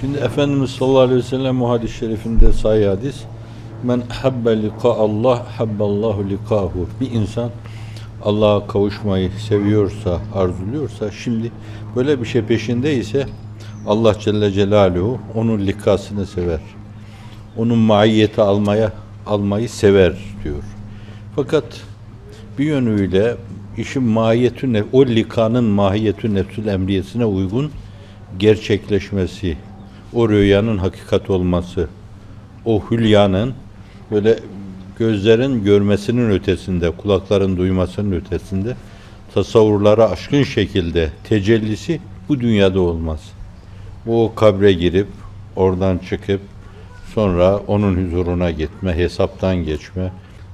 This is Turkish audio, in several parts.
Şimdi Efendimiz sallallahu aleyhi ve sellem hadis-i şerifinde sayı hadis Men habbe lika Allah habballahu likahu bir insan Allah'a kavuşmayı seviyorsa, arzuluyorsa şimdi böyle bir şey peşindeyse Allah Celle Celaluhu onun likasını sever. Onun maiyeti almaya almayı sever diyor. Fakat bir yönüyle işin mahiyetü o likanın mahiyetü nefsül emriyesine uygun gerçekleşmesi, o rüyanın hakikat olması, o hülyanın böyle gözlerin görmesinin ötesinde, kulakların duymasının ötesinde tasavvurlara aşkın şekilde tecellisi bu dünyada olmaz. O kabre girip oradan çıkıp sonra onun huzuruna gitme, hesaptan geçme,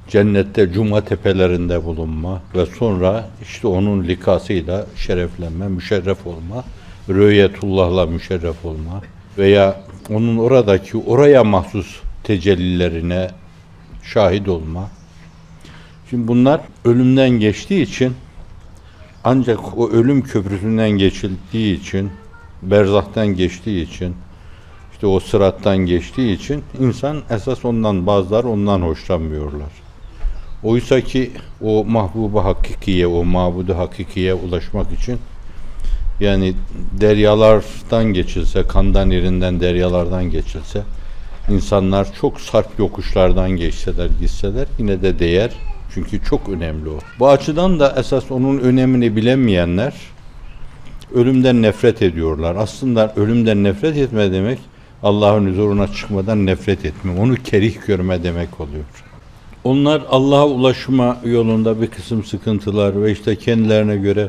cennette cuma tepelerinde bulunma ve sonra işte onun likasıyla şereflenme, müşerref olma, rüyetullah'la müşerref olma veya onun oradaki oraya mahsus tecellilerine şahit olma. Şimdi bunlar ölümden geçtiği için ancak o ölüm köprüsünden geçildiği için, berzahtan geçtiği için, işte o sırattan geçtiği için insan esas ondan bazılar ondan hoşlanmıyorlar. Oysa ki o mahbubu hakikiye, o mabudu hakikiye ulaşmak için yani deryalardan geçilse, kandan irinden deryalardan geçilse, insanlar çok sarp yokuşlardan geçseler, gitseler yine de değer. Çünkü çok önemli o. Bu açıdan da esas onun önemini bilemeyenler ölümden nefret ediyorlar. Aslında ölümden nefret etme demek Allah'ın huzuruna çıkmadan nefret etme, onu kerih görme demek oluyor. Onlar Allah'a ulaşma yolunda bir kısım sıkıntılar ve işte kendilerine göre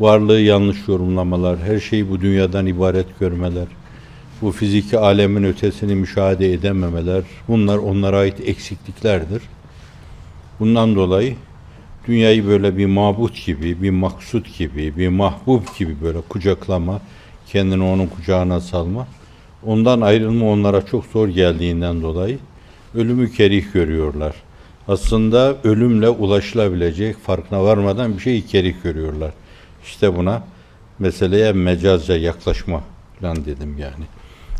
varlığı yanlış yorumlamalar, her şeyi bu dünyadan ibaret görmeler, bu fiziki alemin ötesini müşahede edememeler, bunlar onlara ait eksikliklerdir. Bundan dolayı dünyayı böyle bir mabut gibi, bir maksut gibi, bir mahbub gibi böyle kucaklama, kendini onun kucağına salma, ondan ayrılma onlara çok zor geldiğinden dolayı ölümü kerih görüyorlar. Aslında ölümle ulaşılabilecek, farkına varmadan bir şeyi kerih görüyorlar. İşte buna meseleye mecazca yaklaşma falan dedim yani.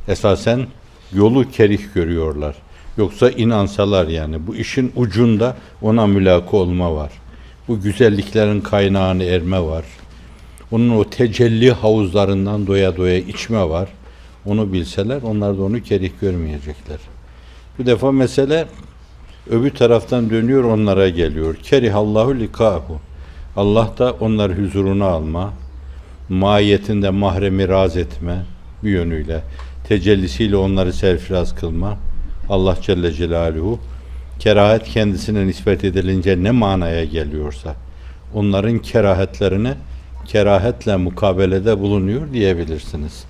Esasen yolu kerih görüyorlar. Yoksa inansalar yani bu işin ucunda ona mülaka olma var. Bu güzelliklerin kaynağını erme var. Onun o tecelli havuzlarından doya doya içme var. Onu bilseler onlar da onu kerih görmeyecekler. Bu defa mesele öbür taraftan dönüyor onlara geliyor. Kerihallahu likahu. Allah da onları huzuruna alma, mahiyetinde mahremi raz etme bir yönüyle, tecellisiyle onları serfiraz kılma. Allah Celle Celaluhu kerahet kendisine nispet edilince ne manaya geliyorsa onların kerahetlerine kerahetle mukabelede bulunuyor diyebilirsiniz.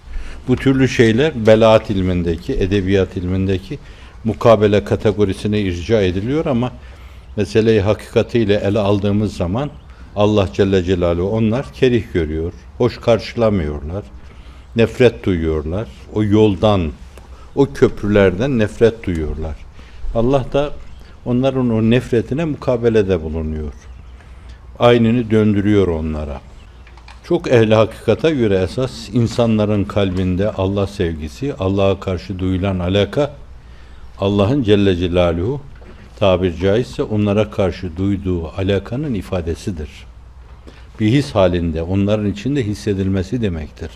Bu türlü şeyler belaat ilmindeki, edebiyat ilmindeki mukabele kategorisine irca ediliyor ama meseleyi hakikatiyle ele aldığımız zaman Allah Celle Celaluhu onlar kerih görüyor, hoş karşılamıyorlar, nefret duyuyorlar. O yoldan, o köprülerden nefret duyuyorlar. Allah da onların o nefretine mukabelede bulunuyor. Aynını döndürüyor onlara. Çok ehli hakikata göre esas insanların kalbinde Allah sevgisi, Allah'a karşı duyulan alaka, Allah'ın Celle Celaluhu tabir caizse onlara karşı duyduğu alakanın ifadesidir. Bir his halinde onların içinde hissedilmesi demektir.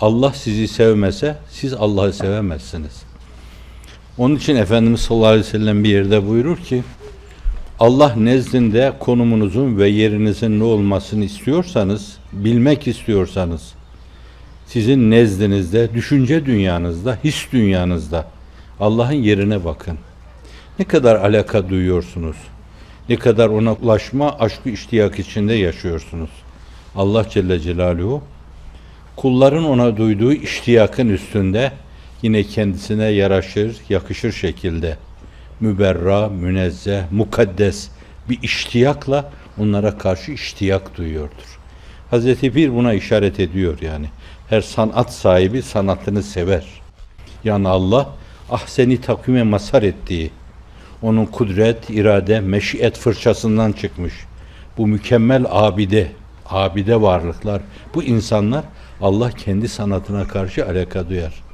Allah sizi sevmese siz Allah'ı sevemezsiniz. Onun için Efendimiz sallallahu aleyhi ve sellem bir yerde buyurur ki Allah nezdinde konumunuzun ve yerinizin ne olmasını istiyorsanız, bilmek istiyorsanız sizin nezdinizde, düşünce dünyanızda, his dünyanızda Allah'ın yerine bakın. Ne kadar alaka duyuyorsunuz? Ne kadar ona ulaşma aşkı iştiyak içinde yaşıyorsunuz? Allah Celle Celaluhu kulların ona duyduğu iştiyakın üstünde yine kendisine yaraşır, yakışır şekilde müberra, münezzeh, mukaddes bir iştiyakla onlara karşı iştiyak duyuyordur. Hazreti Pir buna işaret ediyor yani. Her sanat sahibi sanatını sever. Yani Allah ah seni takvime mazhar ettiği, onun kudret, irade, meşiyet fırçasından çıkmış. Bu mükemmel abide, abide varlıklar, bu insanlar Allah kendi sanatına karşı alaka duyar.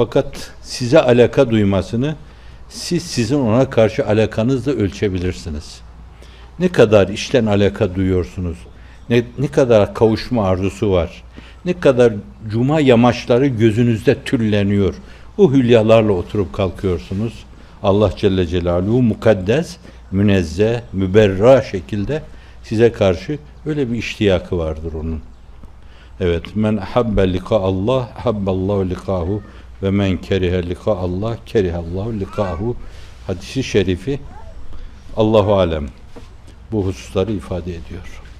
Fakat size alaka duymasını siz sizin ona karşı alakanızla ölçebilirsiniz. Ne kadar işten alaka duyuyorsunuz? Ne, ne kadar kavuşma arzusu var? Ne kadar cuma yamaçları gözünüzde tülleniyor? O hülyalarla oturup kalkıyorsunuz. Allah Celle Celaluhu mukaddes, münezzeh, müberra şekilde size karşı öyle bir iştiyakı vardır onun. Evet, men habbe lika Allah, habballahu likahu ve men kerihe lika Allah, kerihallahu likahu hadisi şerifi Allahu alem bu hususları ifade ediyor.